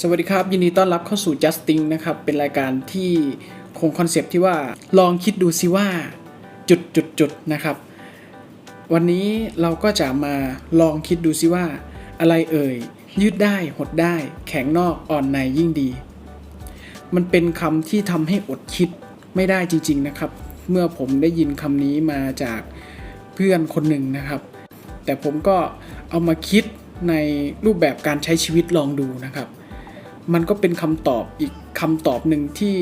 สวัสดีครับ ยินดีต้อนรับเข้าสู่ Justing นะครับ เป็นรายการที่คงคอนเซปที่ว่าลองคิดดูซิว่าจุดจุดจุดนะครับ วันนี้เราก็จะมาลองคิดดูซิว่า อะไรเอ่ย ยืดได้หดได้ แข็งนอกอ่อนในยิ่งดี มันเป็นคำที่ทำให้อดคิดไม่ได้จริง ๆนะครับ เมื่อผมได้ยินคำนี้มาจากเพื่อนคนหนึ่งนะครับ แต่ผมก็เอามาคิด ในรูปแบบการใช้ชีวิตลองดูนะครับ มันก็เป็นคำตอบอีกคำตอบหนึ่งที่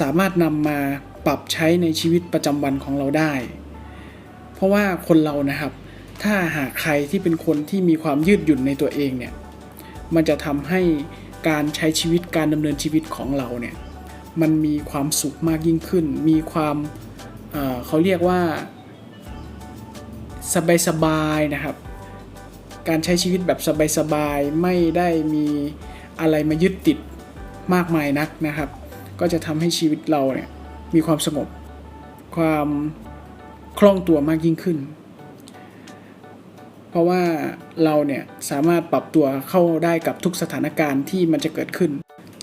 สามารถนำมาปรับใช้ในชีวิตประจำวันของเราได้ เพราะว่าคนเรานะครับ ถ้าหากใครที่เป็นคนที่มีความยืดหยุ่นในตัวเองเนี่ย มันจะทำให้การใช้ชีวิตการดำเนินชีวิตของเราเนี่ย มันมีความสุขมากยิ่งขึ้น มีความเเขาเรียกว่าสบายๆนะครับ การใช้ชีวิตแบบสบายๆ ไม่ได้มีอะไรมายึดติดมากมายนักนะครับ ก็จะทำให้ชีวิตเราเนี่ยมีความสงบ ความคล่องตัวมากยิ่งขึ้น เพราะว่าเราเนี่ยสามารถปรับตัวเข้าได้กับทุกสถานการณ์ที่มันจะเกิดขึ้น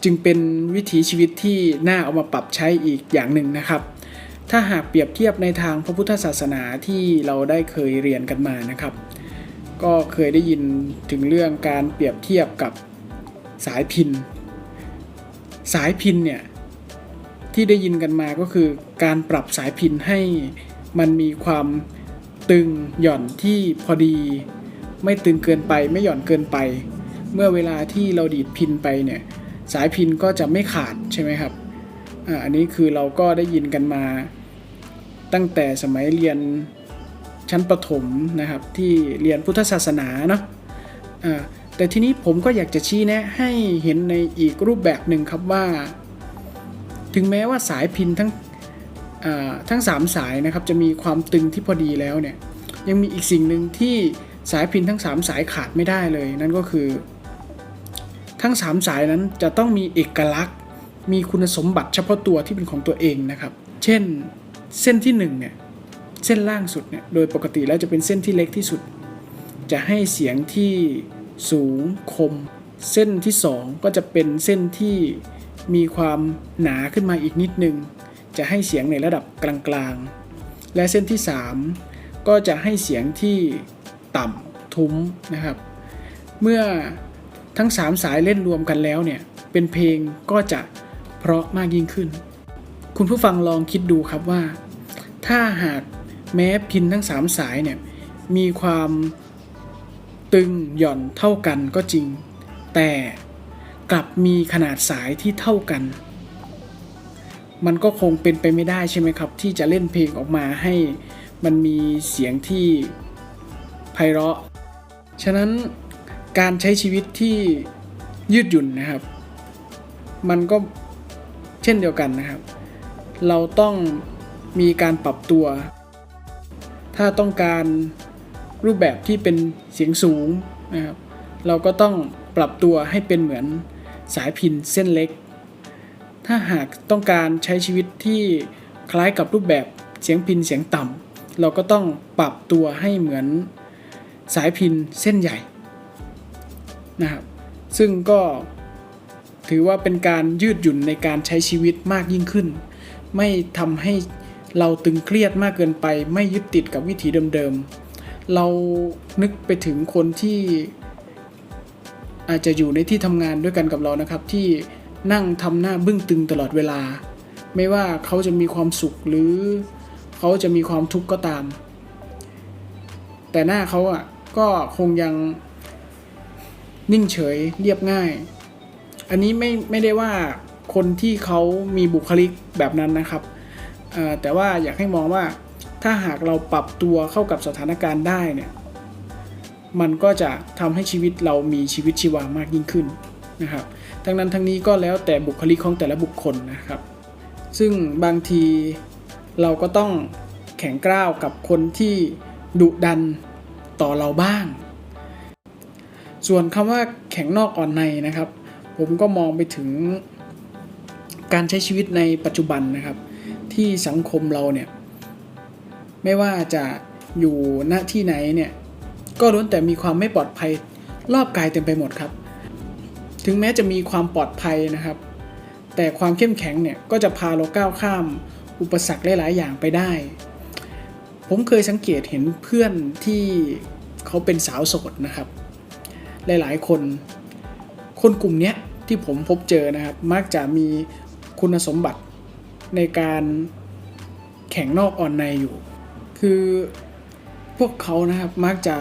จึงเป็นวิถีชีวิตที่น่าเอามาปรับใช้อีกอย่างหนึ่งนะครับถ้าหากเปรียบเทียบในทางพระพุทธศาสนาที่เราได้เคยเรียนกันมานะครับ ก็เคยได้ยินถึงเรื่องการเปรียบเทียบกับสายพิน สายพินเนี่ยที่ได้ยินกันมาก็คือการปรับสายพินให้มันมีความตึงหย่อนที่พอดี ไม่ตึงเกินไปไม่หย่อนเกินไป เมื่อเวลาที่เราดีดพินไปเนี่ยสายพินก็จะไม่ขาดใช่ไหมครับอ,อันนี้คือเราก็ได้ยินกันมาตั้งแต่สมัยเรียน ชั้นประถมนะครับที่เรียนพุทธศาสนาเนาะแต่ทีนี้ผมก็อยากจะชี้แนะให้เห็นในอีกรูปแบบหนึ่งครับว่า ถึงแม้ว่าสายพินทั้งทั้ง 3 สายนะครับจะมีความตึงที่พอดีแล้วเนี่ยยังมีอีกสิ่งหนึ่งที่สายพินทั้ง 3 สายขาดไม่ได้เลยนั่นก็คือ ทั้ง 3 สายนั้นจะต้องมีเอกลักษณ์ มีคุณสมบัติเฉพาะตัวที่เป็นของตัวเองนะครับ เช่นเส้นที่1เนี่ย เส้นล่างสุดเนี่ยโดยปกติแล้วจะเป็นเส้นที่เล็กที่สุด จะให้เสียงที่สูงคม เส้นที่ 2 ก็จะเป็นเส้นที่มีความหนาขึ้นมาอีกนิดนึง จะให้เสียงในระดับกลางๆ และเส้นที่ 3 ก็จะให้เสียงที่ต่ำทุ้มนะครับ เมื่อทั้ง 3 สายเล่นรวมกันแล้วเนี่ยเป็นเพลงก็จะเพราะมากยิ่งขึ้น คุณผู้ฟังลองคิดดูครับว่า ถ้าหาก แม้พินทั้ง 3 สายเนี่ยมีความตึงหย่อนเท่ากันก็จริง แต่กลับมีขนาดสายที่เท่ากัน มันก็คงเป็นไปไม่ได้ใช่ไหมครับ ที่จะเล่นเพลงออกมาให้มันมีเสียงที่ไพเราะ ฉะนั้นการใช้ชีวิตที่ยืดหยุ่นนะครับ มันก็เช่นเดียวกันนะครับ เราต้องมีการปรับตัว ถ้าต้องการรูปแบบที่เป็นเสียงสูงนะครับ เราก็ต้องปรับตัวให้เป็นเหมือนสายพินเส้นเล็ก ถ้าหากต้องการใช้ชีวิตที่คล้ายกับรูปแบบเสียงพินเสียงต่ำเราก็ต้องปรับตัวให้เหมือนสายพินเส้นใหญ่นะครับซึ่งก็ถือว่าเป็นการยืดหยุ่นในการใช้ชีวิตมากยิ่งขึ้น ไม่ทำให้ เราตึงเครียดมากเกินไป ไม่ยึดติดกับวิถีเดิมๆ เรานึกไปถึงคนที่อาจจะอยู่ในที่ทำงานด้วยกันกับเรานะครับ ที่นั่งทำหน้าบึ้งตึงตลอดเวลา ไม่ว่าเขาจะมีความสุขหรือเขาจะมีความทุกข์ก็ตาม แต่หน้าเขาอะก็คงยังนิ่งเฉยเรียบง่าย อันนี้ไม่ไม่ได้ว่าคนที่เขามีบุคลิกแบบนั้นนะครับ แต่ว่าอยากให้มองว่าถ้าหากเราปรับตัวเข้ากับสถานการณ์ได้เนี่ยมันก็จะทำให้ชีวิตเรามีชีวิตชีวามากยิ่งขึ้นนะครับ ทั้งนั้นทั้งนี้ก็แล้วแต่บุคลิกของแต่ละบุคคลนะครับ ซึ่งบางทีเราก็ต้องแข็งกร้าวกับคนที่ดุดันต่อเราบ้าง ส่วนคำว่าแข็งนอกอ่อนในนะครับ ผมก็มองไปถึงการใช้ชีวิตในปัจจุบันนะครับ ที่สังคมเราเนี่ยไม่ว่าจะอยู่ณที่ไหนเนี่ยก็ล้วนแต่มีความไม่ปลอดภัยรอบกายเต็มไปหมดครับ ถึงแม้จะมีความปลอดภัยนะครับ แต่ความเข้มแข็งเนี่ยก็จะพาเราก้าวข้าม อุปสรรคหลาย ๆ อย่างไปได้ ผมเคยสังเกตเห็นเพื่อนที่เขาเป็นสาวโสดนะครับ หลาย ๆ คน คนกลุ่มนี้ที่ผมพบเจอนะครับ มักจะมีคุณสมบัติ ในการแข่งนอกอ่อนในอยู่ คือพวกเขานะครับมักจะ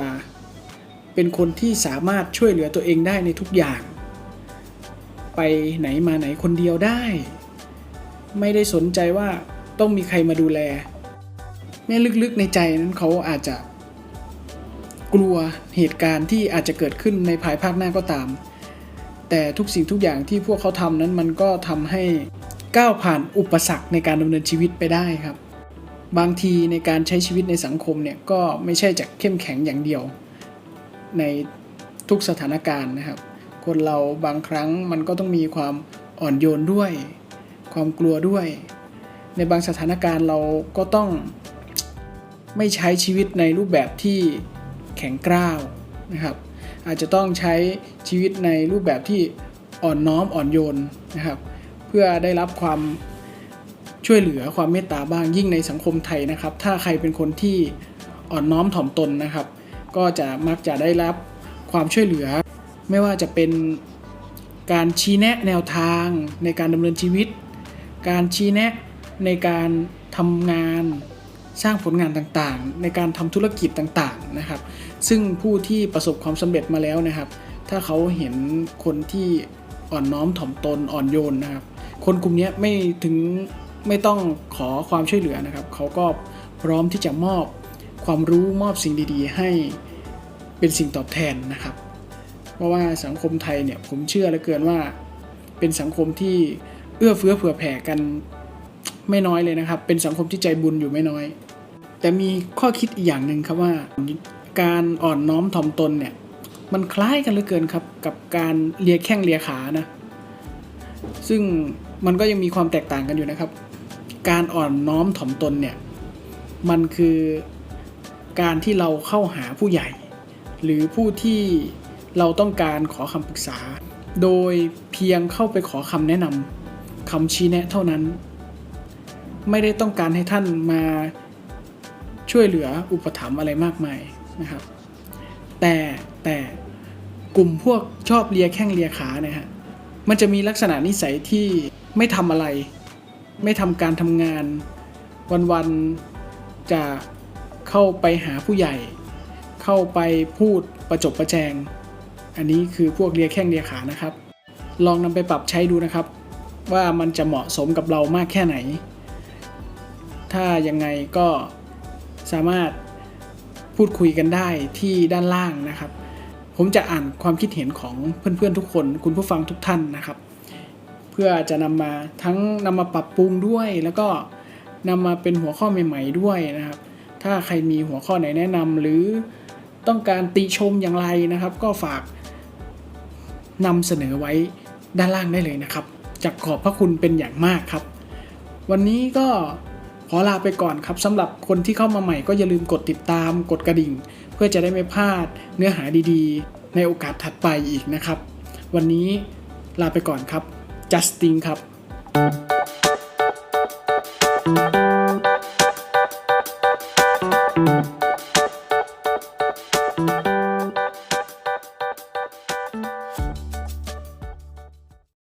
เป็นคนที่สามารถช่วยเหลือตัวเองได้ในทุกอย่าง ไปไหนมาไหนคนเดียวได้ ไม่ได้สนใจว่าต้องมีใครมาดูแล แม้ลึกๆในใจนั้นเขาอาจจะกลัวเหตุการณ์ที่อาจจะเกิดขึ้นในภายภาคหน้าก็ตาม แต่ทุกสิ่งทุกอย่างที่พวกเขาทำนั้นมันก็ทำให้ ก้าวผ่านอุปสรรคในการดำเนินชีวิตไปได้ครับ บางทีในการใช้ชีวิตในสังคมเนี่ยก็ไม่ใช่จะเข้มแข็งอย่างเดียว ในทุกสถานการณ์นะครับ คนเราบางครั้งมันก็ต้องมีความอ่อนโยนด้วย ความกลัวด้วย ในบางสถานการณ์เราก็ต้องไม่ใช้ชีวิตในรูปแบบที่แข็งกร้าวนะครับ อาจจะต้องใช้ชีวิตในรูปแบบที่อ่อนน้อมอ่อนโยนนะครับ เพื่อได้รับความช่วยเหลือความเมตตาบ้างยิ่งในสังคมไทยนะครับ ถ้าใครเป็นคนที่อ่อนน้อมถ่อมตนนะครับ ก็จะมักจะได้รับความช่วยเหลือ ไม่ว่าจะเป็นการชี้แนะแนวทางในการดำเนินชีวิต การชี้แนะในการทำงานสร้างผลงานต่างๆ ในการทำธุรกิจต่างๆนะครับ ซึ่งผู้ที่ประสบความสำเร็จมาแล้วนะครับ ถ้าเขาเห็นคนที่อ่อนน้อมถ่อมตนอ่อนโยนนะครับ คนกลุ่มนี้ไม่ถึงไม่ต้องขอความช่วยเหลือนะครับ เขาก็พร้อมที่จะมอบความรู้มอบสิ่งดีๆ ให้เป็นสิ่งตอบแทนนะครับ เพราะว่าสังคมไทยเนี่ยผมเชื่อเหลือเกินว่าเป็นสังคมที่เอื้อเฟื้อเผื่อแผ่กันไม่น้อยเลยนะครับ เป็นสังคมที่ใจบุญอยู่ไม่น้อย แต่มีข้อคิดอีกอย่างหนึ่งครับว่า การอ่อนน้อมถ่อมตนเนี่ยมันคล้ายกันเหลือเกินครับกับการเลียแข้งเลียขานะ ซึ่ง มันก็ยังมีความแตกต่างกันอยู่นะครับ การอ่อนน้อมถ่อมตนเนี่ย มันคือการที่เราเข้าหาผู้ใหญ่ หรือผู้ที่เราต้องการขอคำปรึกษา โดยเพียงเข้าไปขอคำแนะนำคำชี้แนะเท่านั้น ไม่ได้ต้องการให้ท่านมาช่วยเหลืออุปถัมภ์อะไรมากมายนะครับ แต่แต่กลุ่มพวกชอบเลียแข้งเลียขาเนี่ยฮะมันจะมีลักษณะนิสัยที่ ไม่ทำอะไร ไม่ทำการทำงาน วันๆจะเข้าไปหาผู้ใหญ่ เข้าไปพูดประจบประแจง อันนี้คือพวกเลียแข้งเลียขานะครับ ลองนำไปปรับใช้ดูนะครับ ว่ามันจะเหมาะสมกับเรามากแค่ไหน ถ้ายังไงก็สามารถพูดคุยกันได้ที่ด้านล่างนะครับ ผมจะอ่านความคิดเห็นของเพื่อนๆทุกคน คุณผู้ฟังทุกท่านนะครับ พื่อจะนำมาทั้งนำมาปรับปรุงด้วย แล้วก็นำมาเป็นหัวข้อใหม่ ๆ ด้วยนะครับ ถ้าใครมีหัวข้อไหนแนะนำหรือต้องการติชมอย่างไรนะครับ ก็ฝากนำเสนอไว้ด้านล่างได้เลยนะครับจะขอบพระคุณเป็นอย่างมากครับ วันนี้ก็ขอลาไปก่อนครับสำหรับคนที่เข้ามาใหม่ก็อย่าลืมกดติดตาม กดกระดิ่ง เพื่อจะได้ไม่พลาดเนื้อหาดีๆ ในโอกาสถัดไปอีกนะครับ วันนี้ลาไปก่อนครับ จัสตินครับ